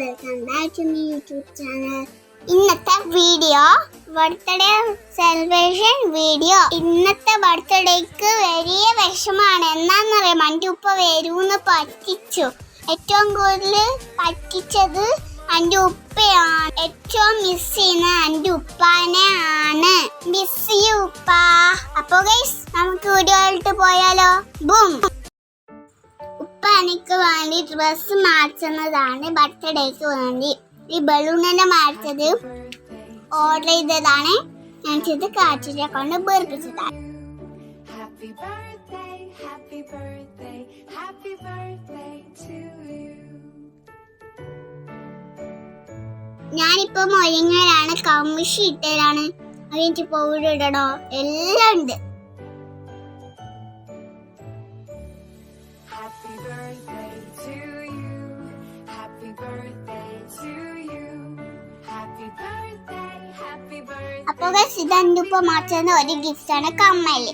Welcome back to me YouTube channel ഇന്നത്തെ video birthday celebration video ഇന്നത്തെ ബർത്ത്ഡേക്ക് വലിയ വിഷമാണ്. എന്നാന്നറിയാം ഉപ്പ വരൂന്ന് പറ്റിച്ചു. ഏറ്റവും കൂടുതൽ പറ്റിച്ചത് എന്റെ ഉപ്പയാണ്. ഏറ്റവും മിസ് ചെയ്യുന്ന എന്റെ ഉപ്പാനെ ആണ്. മിസ് ചെയ്യൂ ഉപ്പ. അപ്പോൾ ഗൈസ് നമുക്ക് വീഡിയോയിലോട്ട് പോയാലോ? ബൂം എനിക്ക് വേണ്ടി ഡ്രസ്സ് മാറ്റുന്നതാണ് ബർത്ത്ഡേക്ക് വേണ്ടി. ഈ ബലൂണിനെ മാറ്റത് ഓർഡർ ചെയ്തതാണ്. ഞാൻ ചെയ്ത് കാറ്റിനെ കൊണ്ട് ബേർപ്പിച്ചതാണ്. Happy birthday, happy birthday, happy birthday to you. ഞാനിപ്പോ മൊരിങ്ങലാണ് കമ്മിഷി ഇട്ടതാണ് അതിന്റെ പൗഡർ ഇടണോ എല്ലാം ഉണ്ട്. അപ്പൊ guys, ഇത് എന്റെ ഉപ്പ മാറ്റുന്ന ഒരു ഗിഫ്റ്റ് ആണ് കമ്മൽ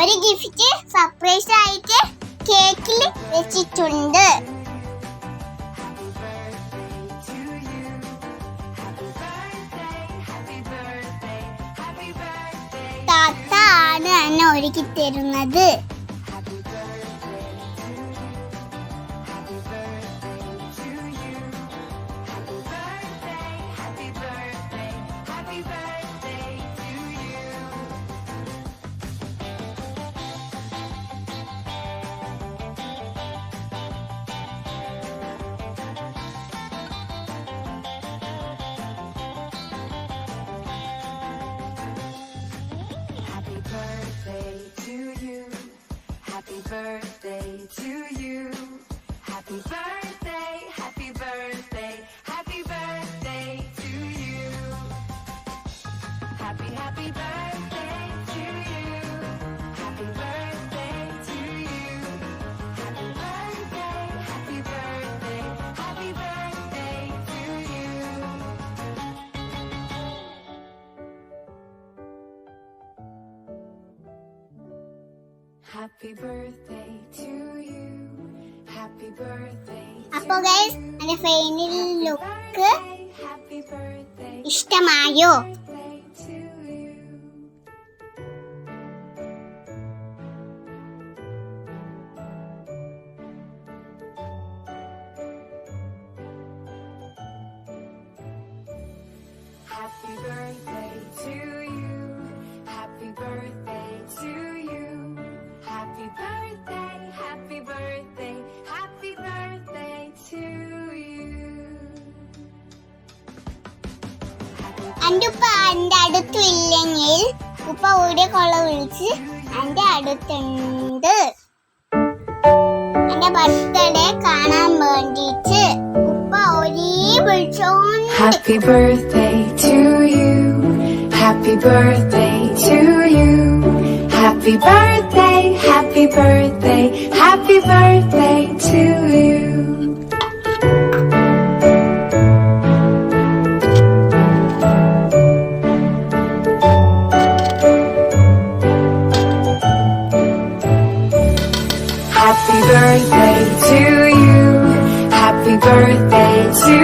ഒരു ഗിഫ്റ്റ് സർപ്രൈസ് ആയിട്ട് കേക്കിൽ വെച്ചിട്ടുണ്ട്. താത്ത ആണ് എന്നെ ഒരുക്കി തരുന്നത് Happy, happy birthday to you. Happy birthday to you. Happy birthday, happy birthday, happy birthday to you. Happy birthday to you. Happy birthday. അപ്പൊ ഗൈസ് എന്റെ ഫൈനൽ ലുക്ക്. ഇഷ്ടമായോ അന്റെ ഉപ്പ എന്റെ അടുത്ത് ഇല്ലെങ്കിൽ ഉപ്പ ഓടിയ കൊള്ള വിളിച്ച് എന്റെ അടുത്തുണ്ട്. എന്റെ ബർത്ത്ഡേ കാണാൻ വേണ്ടിട്ട് ഉപ്പ ഒരേ വിളിച്ചോ happy birthday to you happy birthday to you happy birthday happy birthday happy birthday to you birthday to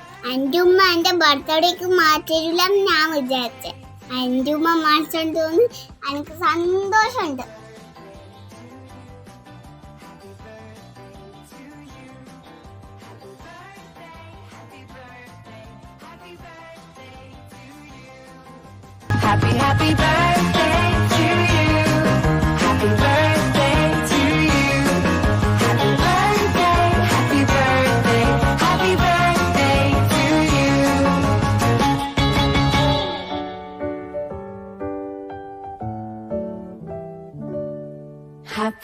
അന്റുമ്മ എന്റെ ബർത്ത്ഡേക്ക് മാറ്റരില്ല ഞാൻ വിചാരിച്ചേ. അന്റുമ്മ മാറ്റിച്ചോണ്ട് തോന്നി എനിക്ക് സന്തോഷമുണ്ട്. Happy, happy birthday.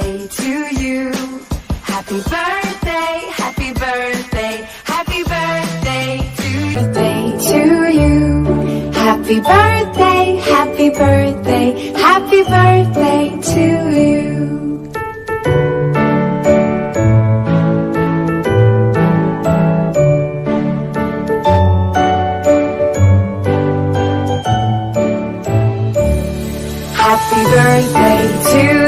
birthday to you. Happy birthday, happy birthday, happy birthday to. Birthday to you. Happy birthday, happy birthday, happy birthday to you. Happy birthday to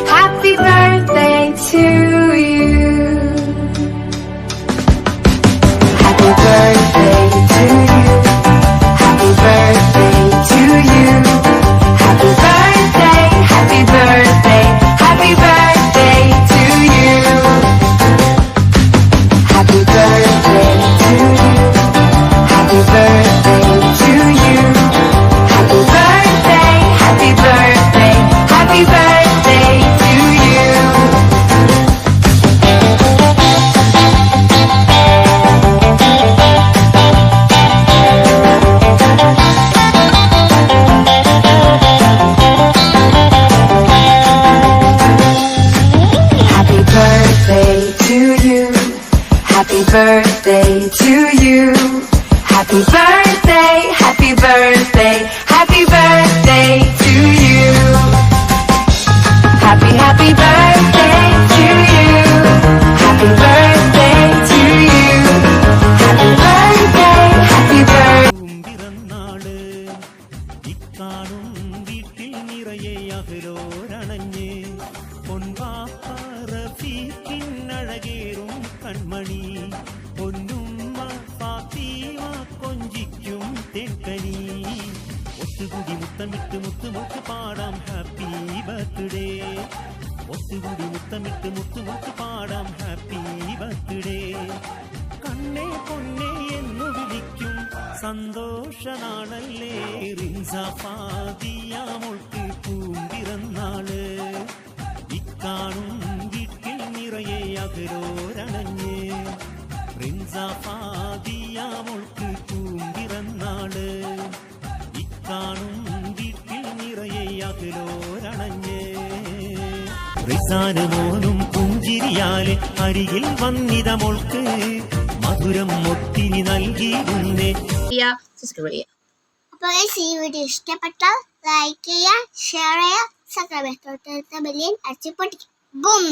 birthday ഒത്തുകൂടി മുത്തമിട്ട് മുത്തുമുട്ട് പാടാം. ഹാപ്പി ബർത്ത്ഡേ കണ്ണേ പൊണ്ണേ എന്നു വിളിക്കും. സന്തോഷനാണല്ലേ? റിൻസാഫാദിയാമോൾക്ക് പൂമ്പിറന്നാൾ. ഇക്കാണും വീട്ടിൽ നിറയെ അകലോരണഞ്ഞ് റിൻസാഫാദിയാമോൾക്ക് പൂമ്പിറന്നാൾ റിസാന് മോനും പുഞ്ചിരിയാൽ അരികിൽ വന്നിത മോൾക്ക് മധുരം ഒത്തിരി നൽകി മുന്നേ സബ്സ്ക്രൈബ് ചെയ്യുക അപ്പോൾ ഈ വീഡിയോ ഇഷ്ടപ്പെട്ടാൽ ലൈക്ക് ചെയ്യുക ഷെയർ ചെയ്യുക സബ്സ്ക്രൈബ് ബെല്ലിയൻ അടിച്ച് പൊട്ടിക്കും ബും!